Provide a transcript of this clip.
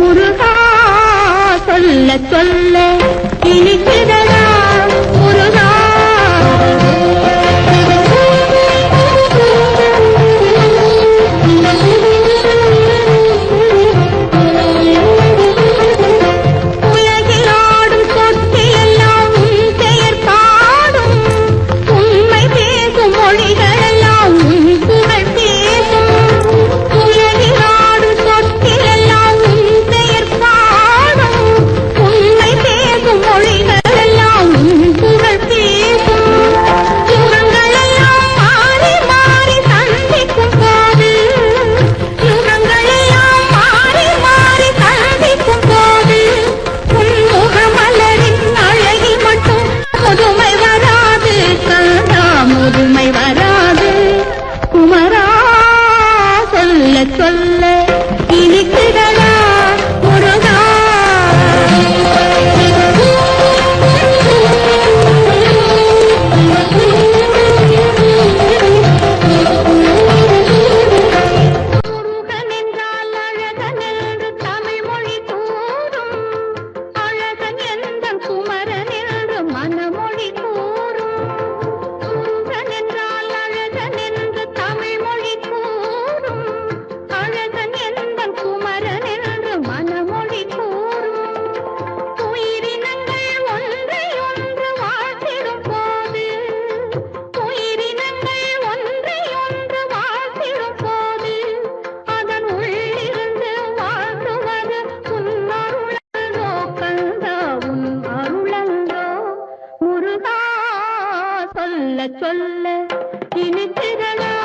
முருகா சொல்ல சொல்ல இனிக்குத சொல்ல சொல்ல இனிக்கிறதா